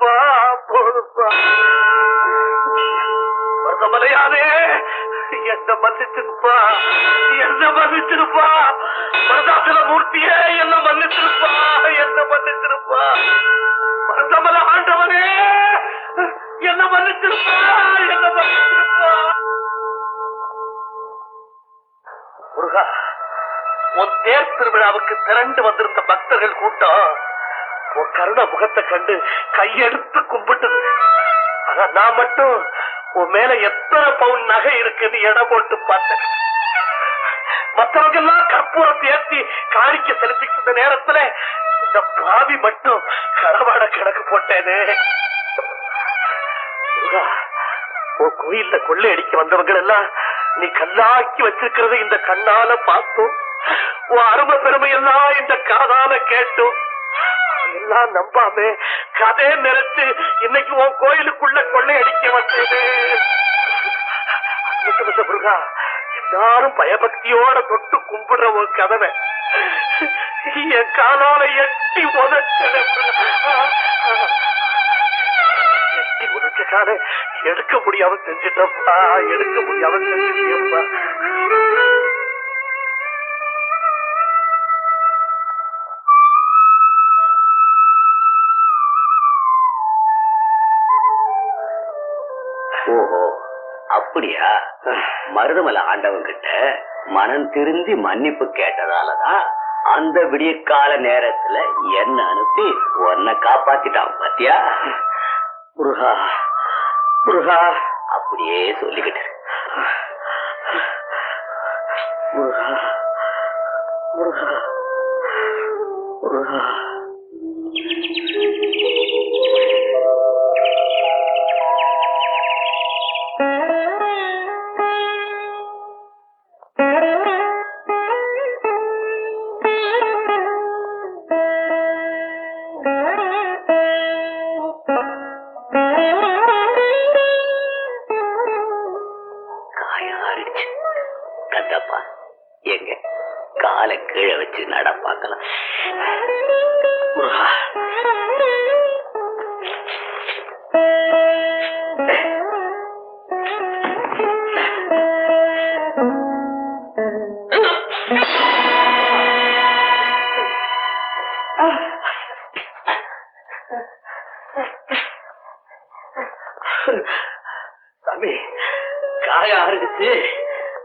பொறுப்பா பொறுப்பா. மருதமலையானே என்ன மன்னிச்சிருப்பா என்ன மன்னிச்சிருப்பா. மருதாசல மூர்த்தியே என்ன மன்னிச்சிருப்பா என்ன மன்னிச்சிருப்பா. மருதமல ஆண்டவனே என்ன மன்னிச்சிருப்பா என்ன மன்னிச்சிருப்பா. முருகா உன் தேர் திருவிழாவுக்கு திரண்டு வந்திருந்த பக்தர்கள் கூட்டம் உன் கருண முகத்தை கண்டு கையெடுத்து கும்பிட்டது. ஆனா நான் மட்டும் உன் மேல எத்தனை பவுன் நகை இருக்குன்னு எடை போட்டு பார்த்தேன். மற்றவங்க எல்லாம் கற்பூரத்தை ஏத்தி காணிக்க செலுத்திட்டு நேரத்துல இந்த பாவி மட்டும் களவாட கணக்கு போட்டேனே. உன் கோயில்ல கொள்ளையடிக்க வந்தவங்க எல்லாம் நீ கல்லாக்கி வச்சிருக்கிறத இந்த கண்ணால பார்த்தோம். உன் அருமை பெருமை எல்லாம் இந்த காதால கேட்டோம். எல்லாம் நம்பாம கதையை நிறைச்சு இன்னைக்கு உன் கோயிலுக்குள்ள கொள்ளையடிக்க வந்தது முருகா எல்லாரும் பயபக்தியோட தொட்டு கும்பிடுற ஒரு கதவை. என் காலால எட்டி உதச்சது எட்டி உதச்ச எடுக்க முடியாம செஞ்சிட்டப்பா எடுக்க முடியாம செஞ்சிட்டியப்பா அப்படியா? மருதமலை ஆண்டவன் கிட்ட மனம் திருந்தி மன்னிப்பு கேட்டதாலதான் அந்த விடியற்கால நேரத்துல என்ன அனுப்பி உன்னை காப்பாத்திட்டான் பாத்தியா? முருகா முருகா அப்படியே சொல்லிக்கிட்டு முருகா முருகா முருகா.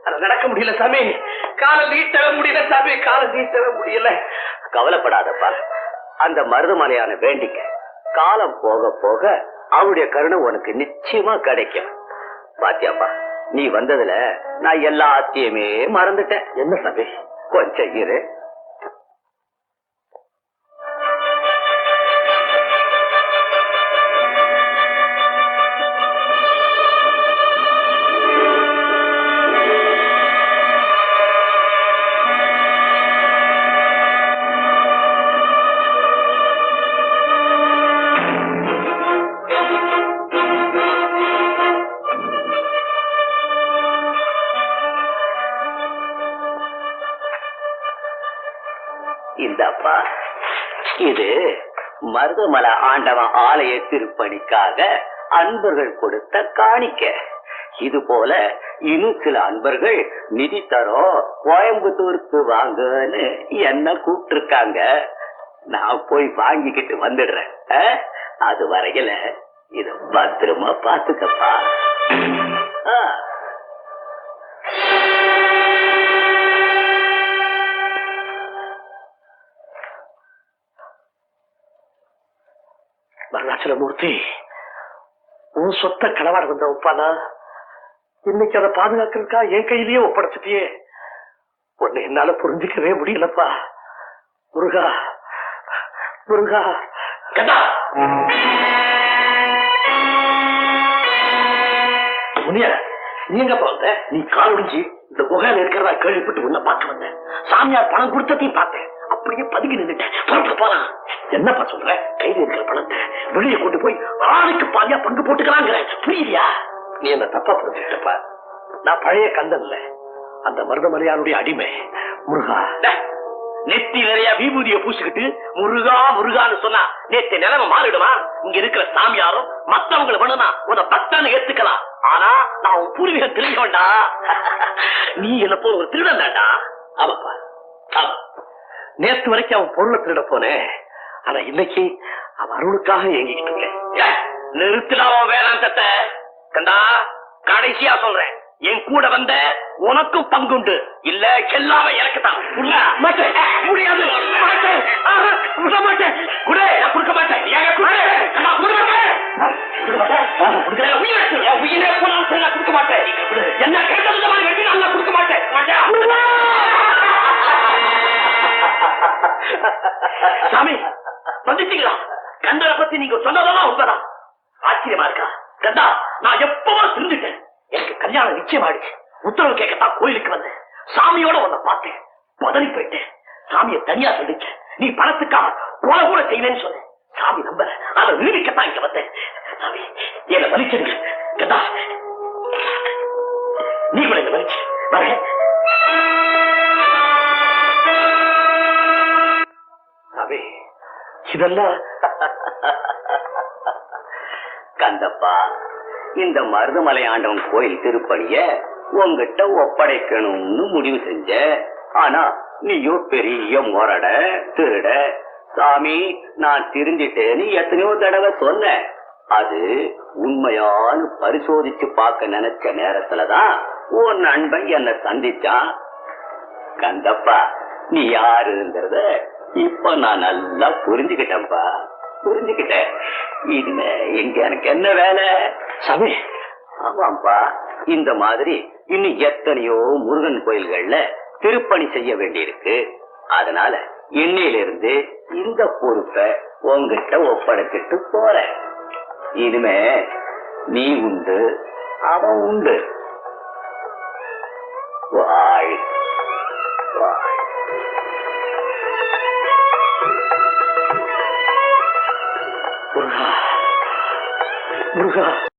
அத நடக்க முடியல சாமி. காலை நீட்டவே முடியல சாமி. காலை நீட்டவே முடியல. கவலைப்படாதப்பா. அந்த மருதமலையான வேண்டிக்க காலம் போக போக அவருடைய கருணை உனக்கு நிச்சயமா கிடைக்கும். பாத்தியாப்பா நீ வந்ததுல நான் எல்லாத்தையுமே மறந்துட்டேன். என்ன சாமி? கொஞ்சம் இரு. இந்தப்பா. இது மருதமலை ஆண்டவன் ஆலய திருப்பணிக்காக அன்பர்கள் கொடுத்த காணிக்க. இது போல இன்னும் சில அன்பர்கள் நிதி தரோம் கோயம்புத்தூருக்கு வாங்கன்னு என்ன கூப்பிட்டு இருக்காங்க நான் போய் வாங்கிக்கிட்டு வந்துடுறேன். அது வரையில இத பத்திரமா பாத்துக்கப்பா அருணாச்சலமூர்த்தி உன் சொத்த களவாட வந்த உப்பானா? இன்னைக்கு அதை பாதுகாக்கிறதுக்கா என் கையிலேயே ஒப்படைச்சிட்டியே. உன்னை என்னால புரிஞ்சுக்கவே முடியலப்பா. முருகா முருகா. கதா முனியா நீ எங்கப்பா வந்த? நீ கால் ஒடிஞ்சு இந்த குகையில இருக்கிறதா கேள்விப்பட்டு உன்னை பார்க்க வந்தேன். சாமியார் பணம் கொடுத்ததையும் பார்த்தேன். அப்படியே பதுங்கி நின்றுட்டேன் புறப்பட்டு போலாம் என்னப்பா சொல்ற? கையில் இருக்கிற பணத்தை வெளியே கொண்டு போய் ஆளுக்கு பாதியா பங்கு போட்டுக்கலாங்கிற. புரியலையா நீ என்ன தப்பா புரிஞ்சுக்கிட்டப்பா? நான் பழைய கந்தன்ல இல்ல அந்த மருதமலையாருடைய அடிமை முருகா. நெத்தி நிறைய விபூதியை பூசிக்கிட்டு முருகா முருகான்னு சொன்னா நேத்து நிலைமை மாறிடுமா? இங்க இருக்கிற சாமியாரும் மத்தவங்களை வேணும்னா உன பக்தான்னு ஏத்துக்கலாம். ஆனா நான் உன் பூர்வீகம் திரும்பி நீ என்ன போல ஒரு திருடன் தாண்டா. ஆமாப்பா. ஆமா. நேத்து வரைக்கும் அவன் பொருளை திருட போனேன் ஆனா இன்னைக்கு அவன் அருளுக்காக ஏங்கிக்கிட்டு இருக்கேன் நிறுத்திடாம வேணாந்தத்தை கண்டா கடைசியா சொல்றேன். என் கூட வந்த உனக்கும் பங்குண்டு. இல்ல எல்லாமே எனக்கு தான் மாட்டேன். முடியாது. மாட்டேன். ஆஹா, மாட்டேன். குடு நான் கொடுக்க மாட்டேன். ஏங்க குடு. நான் கொடுக்க மாட்டேன். கொடுக்க உயிரை போனாலும் சரி, நான் கொடுக்க மாட்டேன். என்ன கேட்டது மாதிரி வெட்டி நான் கொடுக்க மாட்டேன். சாமி வந்துட்டீங்களா? கந்தரை பத்தி நீங்க சொன்னதெல்லாம் உண்மைதான். ஆச்சரியமா இருக்கா? கந்தா நான் எப்பவும் திருந்துட்டேன். எனக்கு கல்யாணம் நிச்சயமாயிடுச்சு உத்தரவு கேட்கத்தான் கோயிலுக்கு வந்தேன். சாமியோட உன்னை பார்த்தேன். பதறி போயிட்டேன். சாமியை தனியா சொல்லிச்சு நீ பணத்துக்காக கொலை கூட செய்வேன்னு சொன்னேன். சாமி நம்பல. அதை நிரூபிக்கத்தான் இங்க வந்தேன். சாமி என்ன வலிச்சிருங்க கண்டா நீ கூட என்ன வலிச்சு வரேன். இதெல்லாம் கந்தப்பா இந்த மருதமலை ஆண்டவன் கோயில் திருப்பணிய உங்ககிட்ட ஒப்படைக்கணும்னு முடிவு செஞ்ச. ஆனா நீயோ பெரிய முரட திருட சாமி நான் திருந்திட்டேன்னு எத்தனையோ தடவை சொன்ன. அது உண்மையான்னு பரிசோதிச்சு பார்க்க நினைச்ச நேரத்துலதான் உன் நண்பன் என்ன சந்திச்சான். கந்தப்பா நீ யாருங்கிறத இப்ப நான் நல்லா புரிஞ்சுக்கிட்டேன்ப்பா புரிஞ்சுக்கிட்டேன். இனிமே இங்க எனக்கு என்ன வேலை? சாமி. ஆமாப்பா இந்த மாதிரி இன்னும் எத்தனையோ முருகன் கோயில்கள்ல திருப்பணி செய்ய வேண்டியிருக்கு. அதனால இன்னையிலிருந்து இந்த பொறுப்பை உங்ககிட்ட ஒப்படைச்சிட்டு போறேன். இனிமே நீ உண்டு அவன் உண்டு. வாழ். வாழ். முருகா முருகா